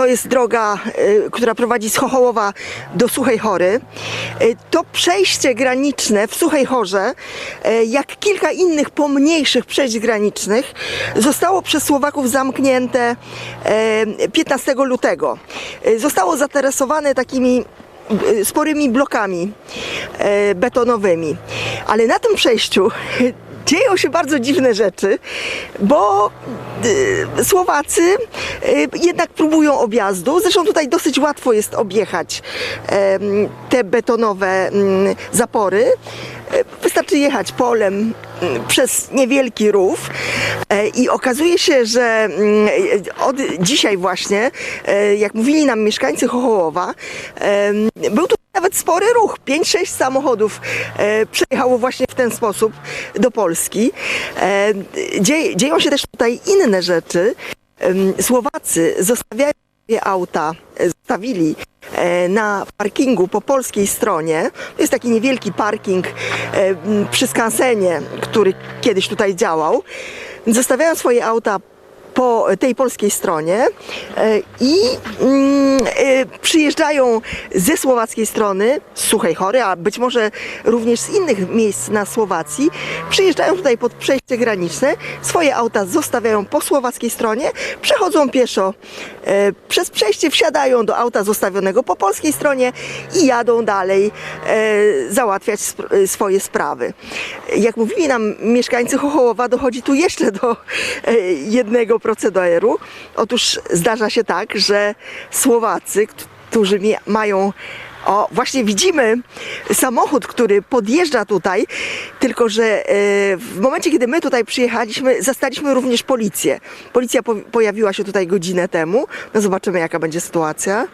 to jest droga, y, która prowadzi z Chochołowa do Suchej Chory. Y, To przejście graniczne w Suchej Chorze, y, jak kilka innych pomniejszych przejść granicznych, zostało przez Słowaków zamknięte y, 15 lutego. Zostało zateresowane takimi sporymi blokami betonowymi. Ale na tym przejściu dzieją się bardzo dziwne rzeczy, bo y, Słowacy y, jednak próbują objazdu. Zresztą tutaj dosyć łatwo jest objechać te betonowe mm, zapory. E, Wystarczy jechać polem mm, przez niewielki rów e, i okazuje się, że mm, od dzisiaj właśnie, e, jak mówili nam mieszkańcy Chochołowa, był tu nawet spory ruch. 5-6 samochodów e, przejechało właśnie w ten sposób do Polski. E, dzie, dzieją się też tutaj inne rzeczy. Em, Słowacy zostawiają swoje auta, e, zostawili e, na parkingu po polskiej stronie. To jest taki niewielki parking e, przy skansenie, który kiedyś tutaj działał. Zostawiają swoje auta po tej polskiej stronie e, i mm, e, przyjeżdżają ze słowackiej strony, z Suchej Chory, a być może również z innych miejsc na Słowacji, przyjeżdżają tutaj pod przejście graniczne, swoje auta zostawiają po słowackiej stronie, przechodzą pieszo e, przez przejście, wsiadają do auta zostawionego po polskiej stronie i jadą dalej załatwiać swoje sprawy. Jak mówili nam mieszkańcy Chochołowa, dochodzi tu jeszcze do jednego procederu. Otóż zdarza się tak, że Słowacy, którzy mają o, właśnie widzimy samochód, który podjeżdża tutaj, tylko że e, w momencie, kiedy my tutaj przyjechaliśmy, zastaliśmy również policję. Policja po, pojawiła się tutaj godzinę temu. No zobaczymy, jaka będzie sytuacja.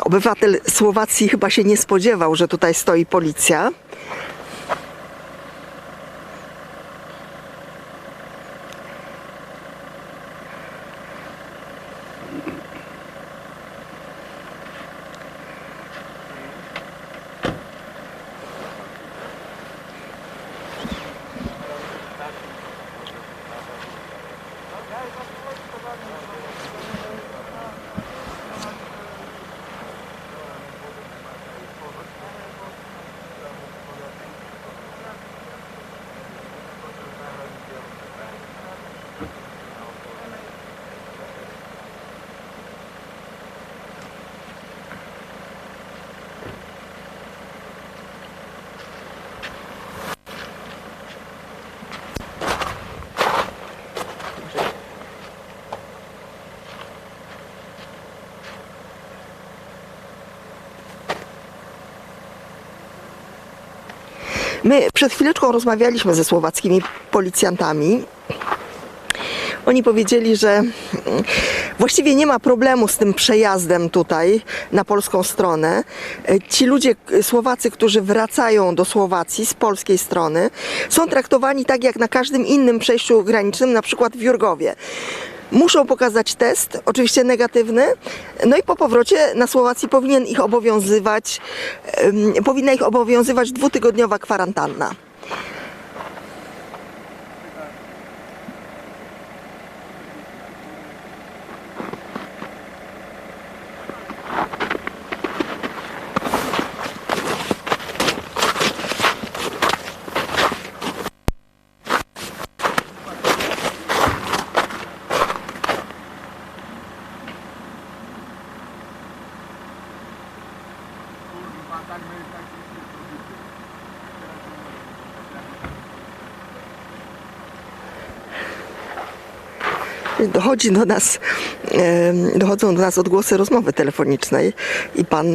Obywatel Słowacji chyba się nie spodziewał, że tutaj stoi policja. My przed chwileczką rozmawialiśmy ze słowackimi policjantami. Oni powiedzieli, że mm, właściwie nie ma problemu z tym przejazdem tutaj na polską stronę. Ci ludzie Słowacy, którzy wracają do Słowacji z polskiej strony, są traktowani tak jak na każdym innym przejściu granicznym, na przykład w Jurgowie. Muszą pokazać test, oczywiście negatywny, no i po powrocie na Słowacji powinien ich obowiązywać, powinna ich obowiązywać dwutygodniowa kwarantanna. Dochodzi do nas, dochodzą do nas odgłosy rozmowy telefonicznej i pan,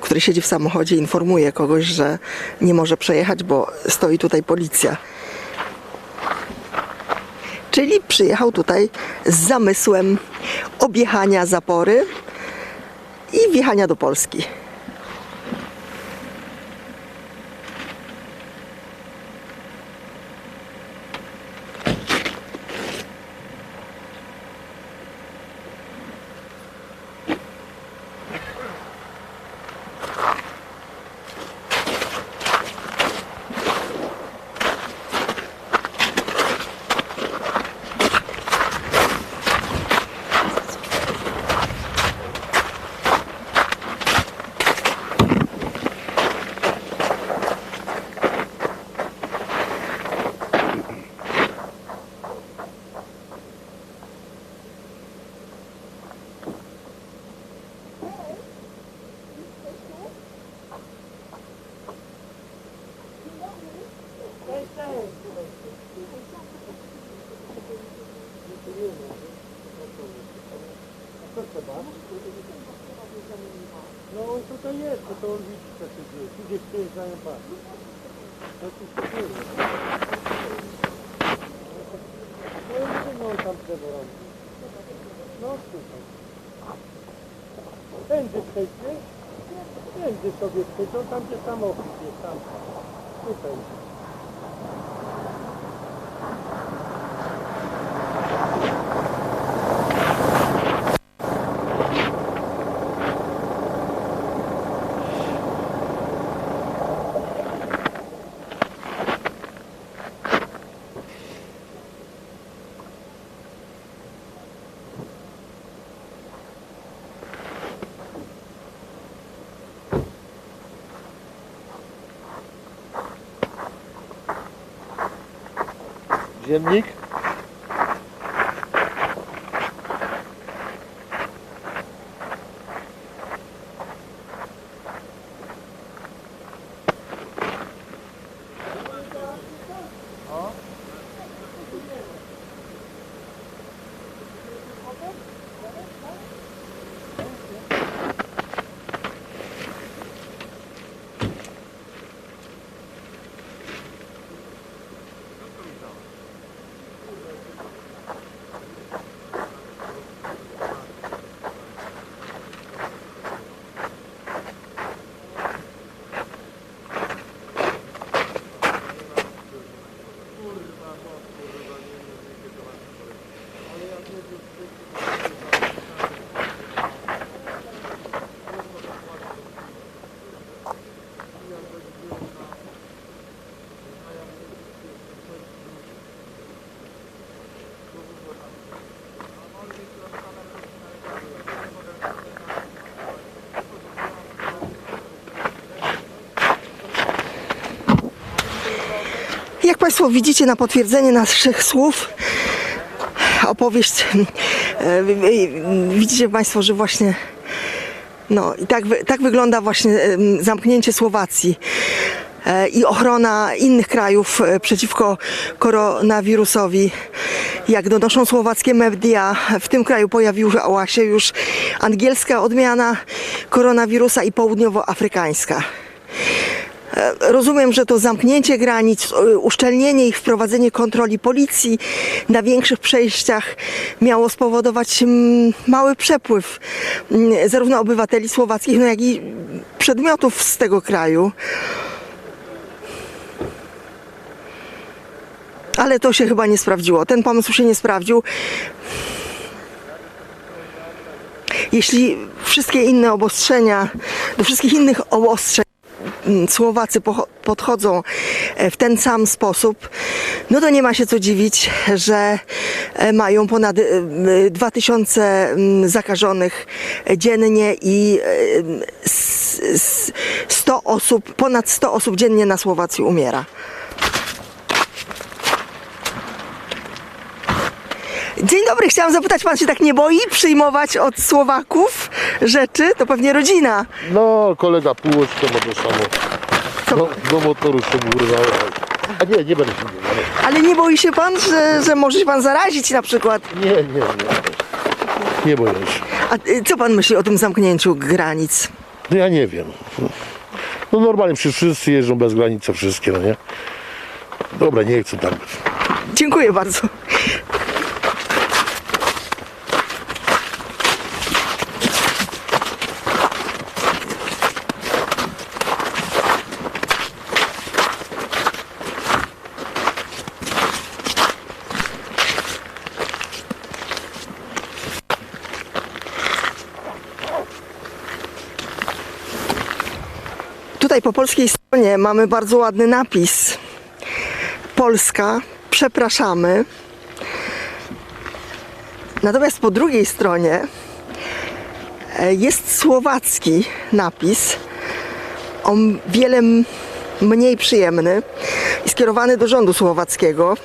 który siedzi w samochodzie, informuje kogoś, że nie może przejechać, bo stoi tutaj policja. Czyli przyjechał tutaj z zamysłem objechania zapory i wjechania do Polski. No on tutaj jest, bo to on widzi co się dzieje. Tu gdzieś przyjeżdżają patrz. No tu się dzieje. No i gdzie no on tam drzewo robi? No tutaj. Tędy przejdzie. Tędy sobie przejdzie. On tam gdzie samochód jest tam. Tutaj. Dziennik? Jak Państwo widzicie na potwierdzenie naszych słów, opowieść, e, widzicie Państwo, że właśnie no i tak, tak wygląda właśnie zamknięcie Słowacji e, i ochrona innych krajów e, przeciwko koronawirusowi. Jak donoszą słowackie media, w tym kraju pojawiła się już angielska odmiana koronawirusa i południowoafrykańska. Rozumiem, że to zamknięcie granic, y, uszczelnienie ich, wprowadzenie kontroli policji na większych przejściach miało spowodować mm, mały przepływ mm, zarówno obywateli słowackich, no jak i przedmiotów z tego kraju. Ale to się chyba nie sprawdziło. Ten pomysł się nie sprawdził. Jeśli wszystkie inne obostrzenia, do wszystkich innych obostrzeń Słowacy pocho- podchodzą e, w ten sam sposób, no to nie ma się co dziwić, że e, mają ponad e, m, 2000 mm, zakażonych dziennie i e, m, s- s- 100 osób, ponad 100 osób dziennie na Słowacji umiera. Dzień dobry, chciałam zapytać, pan się tak nie boi przyjmować od Słowaków rzeczy? To pewnie rodzina. No, kolega półeczkę ma to samo. Do, do motoru się urwało. A nie, nie będę się mówił. Ale nie boi się pan, że, że może się pan zarazić na przykład? Nie, nie, nie. Nie boję się. A y, co pan myśli o tym zamknięciu granic? No ja nie wiem. No normalnie przecież wszyscy jeżdżą bez granicy, wszystkie, no nie? Dobra, nie chcę tam być. Dziękuję bardzo. Tutaj po polskiej stronie mamy bardzo ładny napis. Polska, przepraszamy. Natomiast po drugiej stronie e, jest słowacki napis, on wiele mniej przyjemny i skierowany do rządu słowackiego.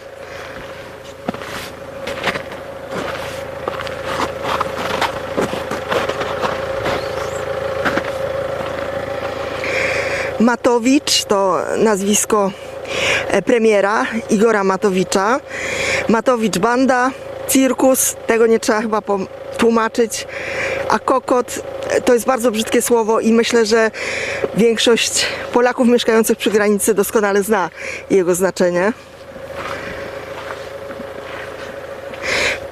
Matowicz to nazwisko e, premiera Igora Matowicza. Matowicz Banda, cirkus, tego nie trzeba chyba tłumaczyć, a kokot e, to jest bardzo brzydkie słowo i myślę, że większość Polaków mieszkających przy granicy doskonale zna jego znaczenie.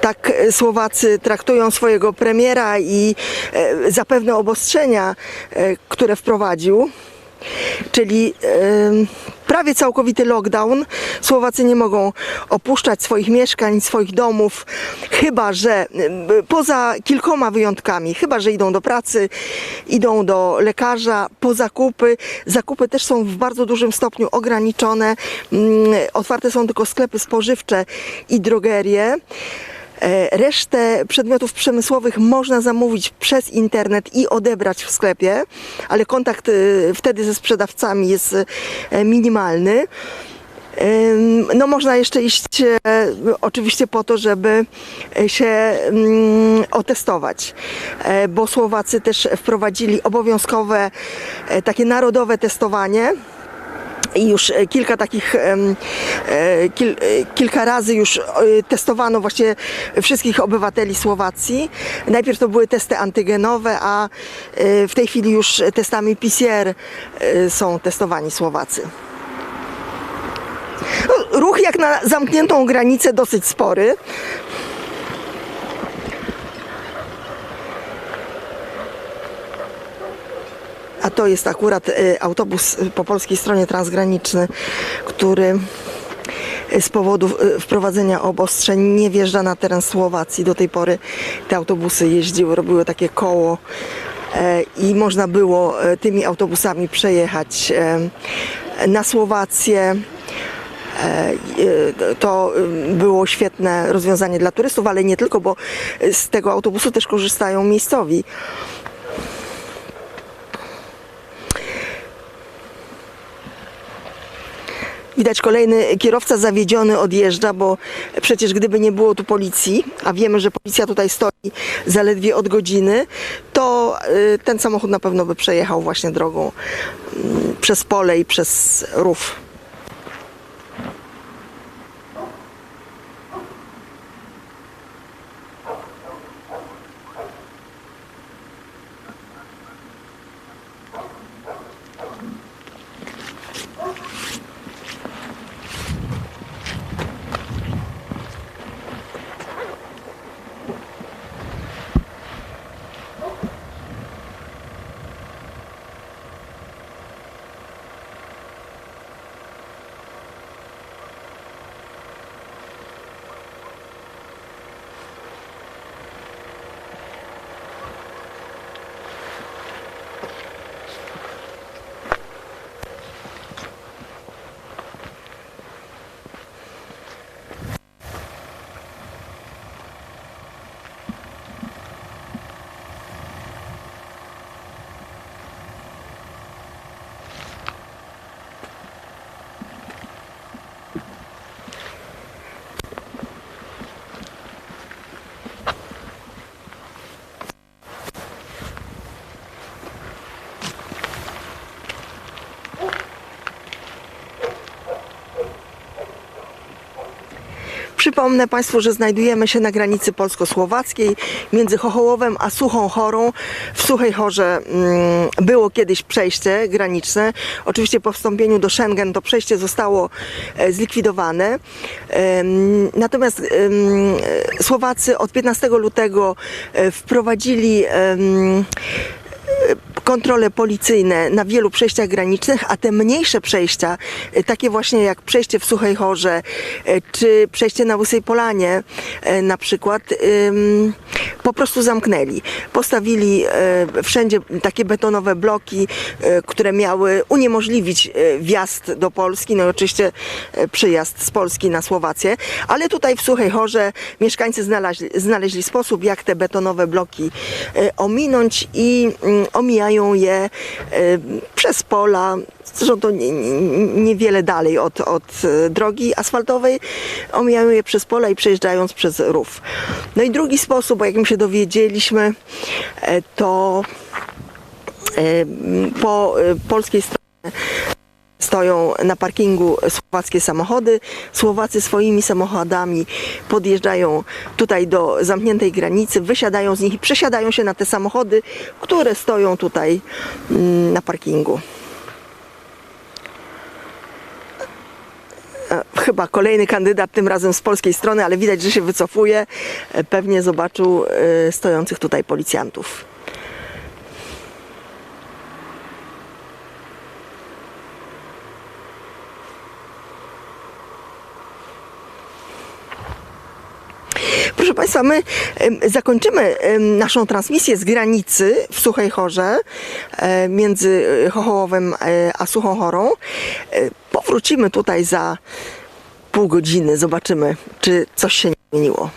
tak e, Słowacy traktują swojego premiera i zapewne obostrzenia, które wprowadził, czyli prawie całkowity lockdown. Słowacy nie mogą opuszczać swoich mieszkań, swoich domów, chyba że poza kilkoma wyjątkami, chyba że idą do pracy, idą do lekarza, po zakupy. Zakupy też są w bardzo dużym stopniu ograniczone. Mm, Otwarte są tylko sklepy spożywcze i drogerie. E, Resztę przedmiotów przemysłowych można zamówić przez internet i odebrać w sklepie, ale kontakt e, wtedy ze sprzedawcami jest e, minimalny. No można jeszcze iść oczywiście po to, żeby się mm, otestować, bo Słowacy też wprowadzili obowiązkowe takie narodowe testowanie. I już e, kilka takich, e, kil, e, kilka razy już testowano właśnie wszystkich obywateli Słowacji. Najpierw to były testy antygenowe, a w tej chwili już testami PCR są testowani Słowacy. No, Ruch jak na zamkniętą granicę dosyć spory. A to jest akurat e, autobus e, po polskiej stronie transgraniczny, który e, z powodu wprowadzenia obostrzeń nie wjeżdża na teren Słowacji. Do tej pory te autobusy jeździły, robiły takie koło i można było tymi autobusami przejechać na Słowację. To było świetne rozwiązanie dla turystów, ale nie tylko, bo z tego autobusu też korzystają miejscowi. Widać kolejny kierowca zawiedziony odjeżdża, bo przecież gdyby nie było tu policji, a wiemy, że policja tutaj stoi zaledwie od godziny, to y, ten samochód na pewno by przejechał właśnie drogą mm, przez pole i przez rów. Przypomnę Państwu, że znajdujemy się na granicy polsko-słowackiej między Chochołowem a Suchą Chorą. W Suchej Chorze mm, było kiedyś przejście graniczne. Oczywiście po wstąpieniu do Schengen to przejście zostało e, zlikwidowane. Natomiast Słowacy od 15 lutego e, wprowadzili kontrole policyjne na wielu przejściach granicznych, a te mniejsze przejścia, e, takie właśnie jak przejście w Suchej Chorze, e, czy przejście na Łysej Polanie na przykład, po prostu zamknęli. Postawili wszędzie takie betonowe bloki, które miały uniemożliwić wjazd do Polski, no i oczywiście przyjazd z Polski na Słowację, ale tutaj w Suchej Chorze mieszkańcy znaleźli, znaleźli sposób, jak te betonowe bloki ominąć i mm, omijają je e, przez pola, zresztą to nie- nie- niewiele dalej od, od e, drogi asfaltowej, omijają je przez pola i przejeżdżając przez rów. No i drugi sposób, o jakim się dowiedzieliśmy, e, to po polskiej stronie stoją na parkingu słowackie samochody. Słowacy swoimi samochodami podjeżdżają tutaj do zamkniętej granicy, wysiadają z nich i przesiadają się na te samochody, które stoją tutaj mm, na parkingu. E, Chyba kolejny kandydat, tym razem z polskiej strony, ale widać, że się wycofuje. E, Pewnie zobaczył e, stojących tutaj policjantów. Proszę Państwa, my zakończymy naszą transmisję z granicy w Suchej Chorze e, między e, Chochołowem e, a Suchą Chorą. Powrócimy tutaj za pół godziny, zobaczymy, czy coś się zmieniło.